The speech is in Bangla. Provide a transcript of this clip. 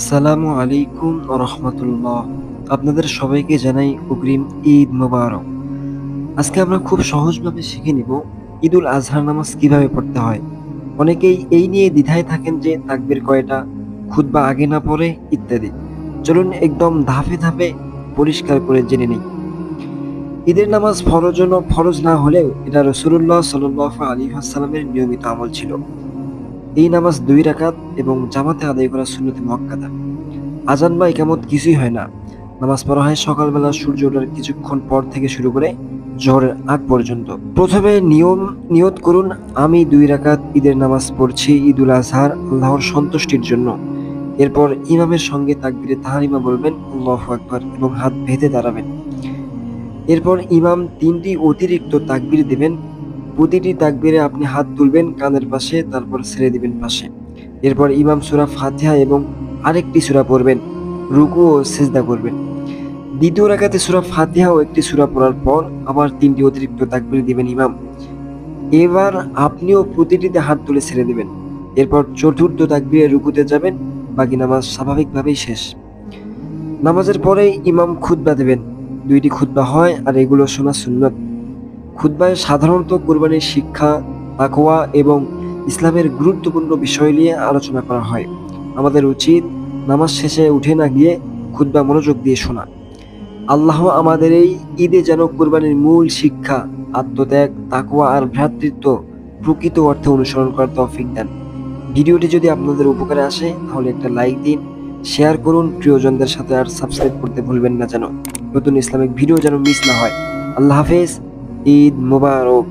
আসসালামু আলাইকুম রহমতুল্লাহ আপনাদের সবাইকে জানাই অগ্রিম ঈদ মোবারক। আজকে আমরা খুব সহজভাবে শিখে নিব ঈদুল আজহার নামাজ কীভাবে পড়তে হয়। অনেকেই এই নিয়ে দ্বিধায় থাকেন যে তাকবির কয়টা, খুতবা আগে না পড়ে ইত্যাদি। চলুন একদম ধাপে ধাপে পরিষ্কার করে জেনে নিই। ঈদের নামাজ ফরজ ফরজ না হলেও এটা রসুল্লাহ সাল্লাহ আলী আসসালামের নিয়মিত আমল ছিল। এই নামাজ দুই রাকাত এবং জামাতে আদায় করা সুন্নতে মক্কাদা। আজান বা একামত কিছুই হয় না। নামাজ পড়া হয় সকালবেলা সূর্য ওঠার কিছুক্ষণ পর থেকে শুরু করে জোহরের আগ পর্যন্ত। প্রথমে নিয়ম, নিয়ত করুন, আমি দুই রাকাত ঈদের নামাজ পড়ছি ঈদুল আজহার, আল্লাহর সন্তুষ্টির জন্য। এরপর ইমামের সঙ্গে তাকবিরে তাহারিমা বলবেন, আল্লাহ আকবার, এবং হাত বেঁধে দাঁড়াবেন। এরপর ইমাম তিনটি অতিরিক্ত তাকবির দেবেন প্রতিটি তাকবিরে আপনি হাত তুলবেন কানের পাশে, তারপর ছেড়ে দিবেন পাশে। এরপর ইমাম সুরা ফাতিহা এবং আরেকটি সুরা পড়বেন, রুকু ও সেজদা করবেন। দ্বিতীয় রাকাতে সুরা ফাতিহা ও একটি সুরা পড়ার পর আবার তিনটি অতিরিক্ত তাকবির দিবেন ইমাম। এবার আপনিও প্রতিটিতে হাত তুলে ছেড়ে দিবেন। এরপর চতুর্থ তাকবিরে রুকুতে যাবেন, বাকি নামাজ স্বাভাবিকভাবেই শেষ। নামাজের পরেই ইমাম খুতবা দেবেন। দুইটি খুতবা হয় আর এগুলো শোনা সুন্নত। খুতবায় সাধারণত কোরবানির শিক্ষা, তাকওয়া এবং ইসলামের গুরুত্বপূর্ণ বিষয় নিয়ে আলোচনা করা হয়। আমাদের উচিত নামাজ শেষে উঠে না গিয়ে খুতবা মনোযোগ দিয়ে শোনা। আল্লাহ আমাদের এই ঈদে যেন কোরবানির মূল শিক্ষা, আত্মত্যাগ, তাকওয়া আর ভ্রাতৃত্ব প্রকৃত অর্থে অনুসরণ করার তৌফিক দেন। ভিডিওটি যদি আপনাদের উপকারে আসে, তাহলে একটা লাইক দিন, শেয়ার করুন, প্রিয়জনদের সাথে আর সাবস্ক্রাইব করতে ভুলবেন না যেন। নতুন ইসলামিক ভিডিও যেন মিস না হয়। আল্লাহ হাফেজ। ঈদ মোবারক